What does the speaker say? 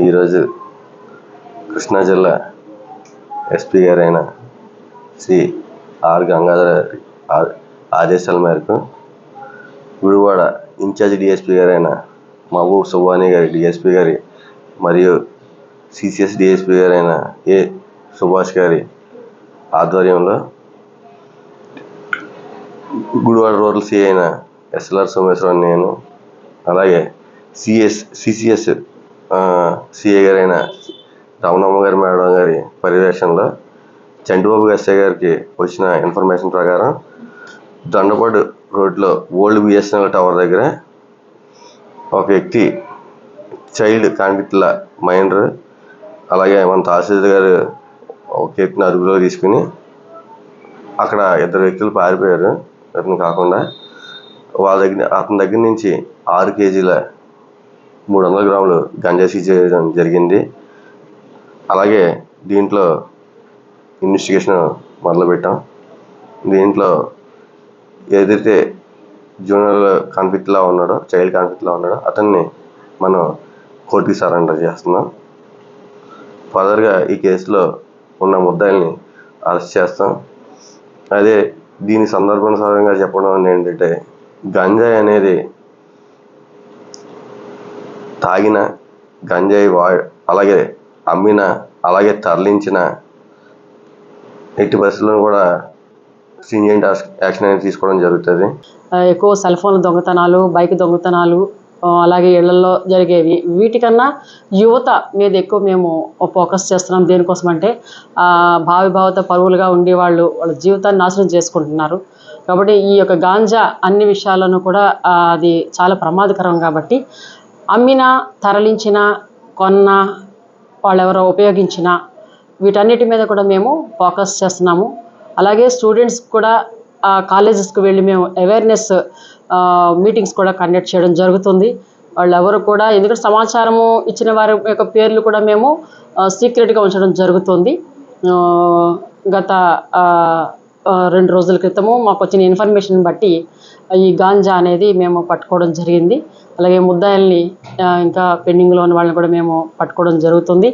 ఈరోజు కృష్ణా జిల్లా ఎస్పీ గారైన శ్రీ ఆర్ గంగాధర ఆదేశాల మేరకు గుడివాడ ఇన్ఛార్జ్ డిఎస్పీ గారైన మహబూబ్ సుబ్బాని గారి డిఎస్పీ గారి మరియు సిసిఎస్ డిఎస్పీ గారైన ఏ సుభాష్ గారి ఆధ్వర్యంలో గుడివాడ రూరల్ సిఐ అయిన ఎస్ఎల్ఆర్ సోమేశ్వరం నేను అలాగే సిఎస్ సిసిఎస్ సిఐ గారైన రామనామ గారి మేడం గారి పర్యవేక్షణలో చంటిబాబు గస్సే గారికి వచ్చిన ఇన్ఫర్మేషన్ ప్రకారం దొండపాడు రోడ్లో ఓల్డ్ బిఎస్ఎన్ఎల్ టవర్ దగ్గర ఒక వ్యక్తి చైల్డ్ కాన్విక్ట్ల మైండర్ అలాగే మన తహసీల్దార్ గారు ఒక వ్యక్తిని అదుపులో తీసుకుని అక్కడ ఇద్దరు వ్యక్తులు పారిపోయారు. అతను కాకుండా వాళ్ళ దగ్గర అతని దగ్గర నుంచి ఆరు కేజీల మూడు వందల గ్రాములు గంజా సీజ్ చేయడం జరిగింది. అలాగే దీంట్లో ఇన్వెస్టిగేషన్ మొదలుపెట్టాం దీంట్లో ఏదైతే జూనియర్ కాన్ఫ్లిక్ట్లో ఉన్నాడో చైల్డ్ కాన్ఫ్లిక్ట్లో ఉన్నాడో అతన్ని మనం కోర్టుకి సరెండర్ చేస్తున్నాం. ఫర్దర్గా ఈ కేసులో ఉన్న ముద్దాయిల్ని అరెస్ట్ చేస్తాం. అదే దీని సందర్భానుసారంగా చెప్పడం ఏంటంటే గంజాయి అనేది తాగిన గంజాయి వా అలాగే అమ్మిన అలాగే తరలించిన ఎట్టి పరిస్థితుల్లో కూడా స్ట్రింజెంట్ యాక్షన్ అనేది తీసుకోవడం జరుగుతుంది. ఎక్కువ సెల్ ఫోన్ దొంగతనాలు బైక్ దొంగతనాలు అలాగే ఇళ్ళలో జరిగేవి. వీటికన్నా యువత మీద ఎక్కువ మేము ఫోకస్ చేస్తున్నాం. దేనికోసం అంటే భావి భావిత పరువులుగా ఉండి వాళ్ళు వాళ్ళ జీవితాన్ని నాశనం చేసుకుంటున్నారు. కాబట్టి ఈ యొక్క గాంజా అన్ని విషయాలను కూడా అది చాలా ప్రమాదకరం కాబట్టి అమ్మిన తరలించిన కొన్న వాళ్ళెవరో ఉపయోగించినా వీటన్నిటి మీద కూడా మేము ఫోకస్ చేస్తున్నాము. అలాగే స్టూడెంట్స్ కూడా కాలేజెస్కి వెళ్ళి మేము అవేర్నెస్ మీటింగ్స్ కూడా కండక్ట్ చేయడం జరుగుతుంది. వాళ్ళు కూడా ఎందుకంటే సమాచారము ఇచ్చిన వారి యొక్క పేర్లు కూడా మేము సీక్రెట్గా ఉంచడం జరుగుతుంది. గత రెండు రోజుల క్రితము మాకు వచ్చిన ఇన్ఫర్మేషన్ బట్టి ఈ గాంజా అనేది మేము పట్టుకోవడం జరిగింది. అలాగే ముద్దాయిల్ని ఇంకా పెండింగ్లో ఉన్న వాళ్ళని కూడా మేము పట్టుకోవడం జరుగుతుంది.